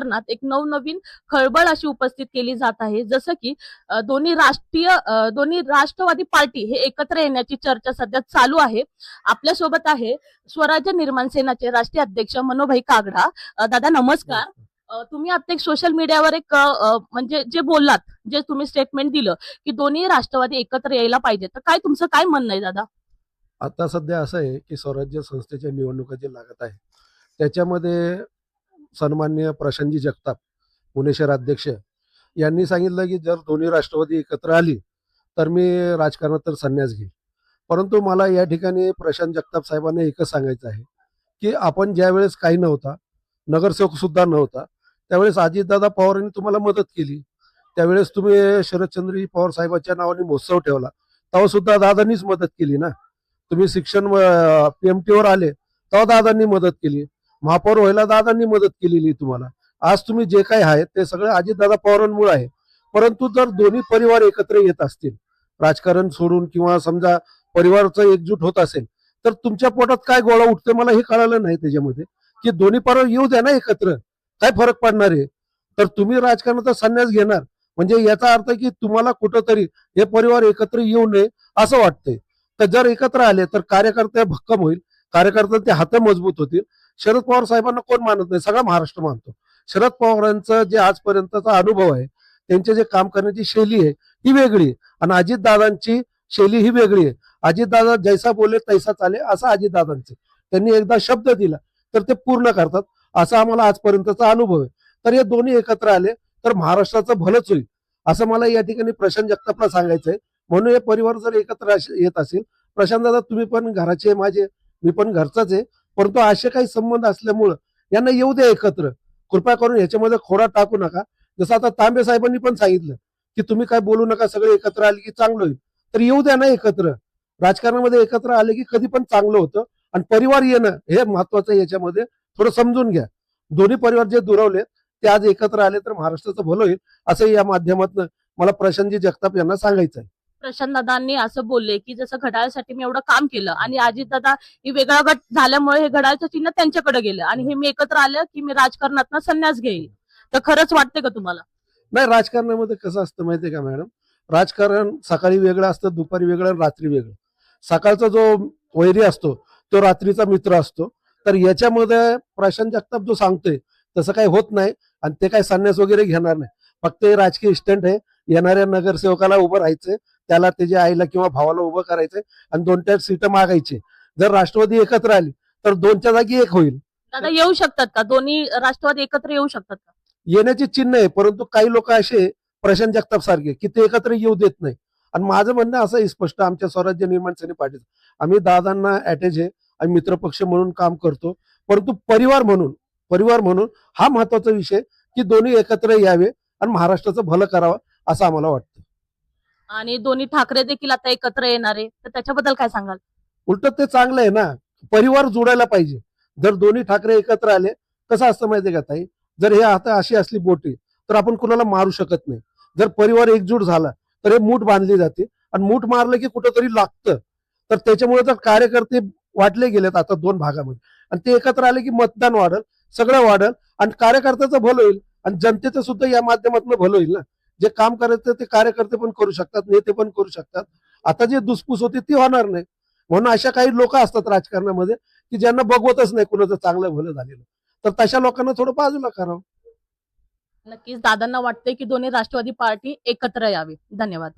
राजकारणात एक नवनवीन खळबळ अशी उपस्थित केली जात आहे. जसं की दोन्ही राष्ट्रीय दोन्ही राष्ट्रवादी पार्टी हे एकत्र येण्याची चर्चा सध्या चालू आहे. आपल्यासोबत आहे स्वराज्य निर्माण सेनाचे राष्ट्रीय अध्यक्ष मनोभाई कागडा. दादा नमस्कार. तुम्ही आता एक सोशल मीडियावर एक म्हणजे जे बोललात जे तुम्ही स्टेटमेंट दिलं की दोन्ही राष्ट्रवादी एकत्र यायला पाहिजे. तर काय तुमचं काय म्हणणं आहे दादा? आता सध्या असं आहे की स्वराज्य संस्थेच्या निवडणुका जे लागत आहे त्याच्यामध्ये सन्मान्य प्रशांतजी जगताप पुणे शहर अध्यक्ष यांनी सांगितलं की जर दोन्ही राष्ट्रवादी एकत्र आली तर मी राजकारणात तर संन्यास घेईल. परंतु मला या ठिकाणी प्रशांत जगताप साहेबांना एकच सांगायचं आहे की आपण ज्यावेळेस काही नव्हता नगरसेवक सुद्धा नव्हता त्यावेळेस अजितदादा पवारांनी तुम्हाला मदत केली. त्यावेळेस तुम्ही शरदचंद्रजी पवार साहेबांच्या नावाने महोत्सव ठेवला तेव्हा सुद्धा दादांनीच मदत केली ना. तुम्ही शिक्षण पीएमटीवर आले तेव्हा दादांनी मदत केली. महापौर व्हायला दादांनी मदत केलेली तुम्हाला. आज तुम्ही जे काही आहेत ते सगळं अजितदादा पवारांमुळे आहे. परंतु जर दोन्ही परिवार एकत्र येत असतील राजकारण सोडून किंवा समजा परिवारचं एकजूट होत असेल तर तुमच्या पोटात काय गोळा उठते मला हे कळालं नाही त्याच्यामध्ये. की दोन्ही परिवार येऊ द्या ना एकत्र. काय फरक पडणार आहे? तर तुम्ही राजकारणाचा संन्यास घेणार. म्हणजे याचा अर्थ की तुम्हाला कुठंतरी हे परिवार एकत्र येऊ नये असं वाटतंय. तर जर एकत्र आले तर कार्यकर्ते भक्कम होईल. कार्यकर्त्यांचे हात मजबूत होतील. शरद पवार साहेबांना कोण मानत नाही? सगळा महाराष्ट्र मानतो. शरद पवारांचं जे आजपर्यंतचा अनुभव आहे त्यांचे जे काम करण्याची शैली आहे ही वेगळी आहे. आणि अजितदादांची शैली ही वेगळी आहे. अजितदादा जैसा बोले तैसा चाले असं अजितदादांचे त्यांनी एकदा शब्द दिला तर ते पूर्ण करतात. असा आम्हाला आजपर्यंतचा अनुभव आहे. तर हे दोन्ही एकत्र आले तर महाराष्ट्राचं भलंच होईल. असं मला या ठिकाणी प्रशांत जगतापला सांगायचंय. म्हणून हे परिवार जर एकत्र येत असेल प्रशांत दादा तुम्ही पण घराचे माझे मी पण घरचाच आहे. परंतु असे काही संबंध असल्यामुळं यांना येऊ द्या एकत्र. कृपा करून ह्याच्यामध्ये खोडा टाकू नका. जसं आता तांबे साहेबांनी पण सांगितलं की तुम्ही काय बोलू नका सगळे एकत्र आले की चांगलं होईल. तर येऊ द्या ना एकत्र. राजकारणामध्ये एकत्र आले की कधी पण चांगलं होतं. आणि परिवार येणं हे महत्वाचं याच्यामध्ये. थोडं समजून घ्या. दोन्ही परिवार जे दुरावले ते आज एकत्र आले तर महाराष्ट्राचं भलं होईल असं या माध्यमातून मला प्रशांतजी जगताप यांना सांगायचं आहे. प्रशांत दादांनी असं बोलले की जसं घड्याळासाठी मी एवढं काम केलं आणि अजित दादा वेगळा गट झाल्यामुळे हे घड्याळचं चिन्ह त्यांच्याकडे गेलं आणि हे मी एकत्र आलं की मी राजकारणात संन्यास घेईल तर खरंच वाटते का तुम्हाला? नाही राजकारणामध्ये कसं असतं माहितीये का मॅडम? राजकारण सकाळी वेगळं असतं दुपारी वेगळं आणि रात्री वेगळं. सकाळचा जो वैरी असतो तो रात्रीचा मित्र असतो. तर याच्यामध्ये प्रशांत जगताप जो सांगतोय तसं काही होत नाही आणि ते काही संन्यास वगैरे घेणार नाही. फक्त हे राजकीय स्टंट आहे. येणाऱ्या नगरसेवकाला उभं राहायचंय. त्याला त्याच्या आईला किंवा भावाला उभं करायचंय आणि दोन चार सीट मागायची. जर राष्ट्रवादी एकत्र आली तर दोनच्या जागी एक होईल. दादा येऊ शकतात का? दोन्ही राष्ट्रवादी एकत्र येऊ शकतात का? येण्याचे चिन्ह आहे परंतु काही लोक असे प्रशांत जगताप सारखे की ते एकत्र येऊ देत नाही. आणि माझं म्हणणं असं आहे स्पष्ट आमच्या स्वराज्य निर्माण सेने पार्टीचं आम्ही दादांना अटॅच आहे आम्ही मित्रपक्ष म्हणून काम करतो. परंतु परिवार म्हणून परिवार म्हणून हा महत्त्वाचा विषय की दोन्ही एकत्र यावे आणि महाराष्ट्राचं भलं करावं असं आम्हाला वाटतं. आणि दोन्ही ठाकरे देखील आता एकत्र येणार आहे. तर त्याच्याबद्दल काय सांगाल? उलट ते चांगलं आहे ना. परिवार जोडायला पाहिजे. जर दोन्ही ठाकरे एकत्र आले कसं असतं माहितीये का ताई? जर हे आता अशी असली बोटी तर आपण कुणाला मारू शकत नाही. जर परिवार एकजूट झाला तर हे मूठ बांधली जाते. आणि मूठ मारलं की कुठंतरी लागतं. तर त्याच्यामुळे तर कार्यकर्ते वाटले गेलेत आता दोन भागामध्ये आणि ते एकत्र आले की मतदान वाढल सगळं वाढल आणि कार्यकर्त्याचं भलं होईल आणि जनतेचं सुद्धा या माध्यमातून भलं होईल ना. जे काम करायचं ते कार्यकर्ते पण करू शकतात नेते पण करू शकतात. आता जे दुसपूस होती ती होणार नाही. म्हणून अशा काही लोक असतात राजकारणामध्ये की ज्यांना बघवतच नाही कुणाचं चांगलं भलं झालेलं. तर तशा लोकांना थोडं बाजूला करावं. नक्कीच. दादांना वाटते की दोन्ही राष्ट्रवादी पार्टी एकत्र यावी. धन्यवाद.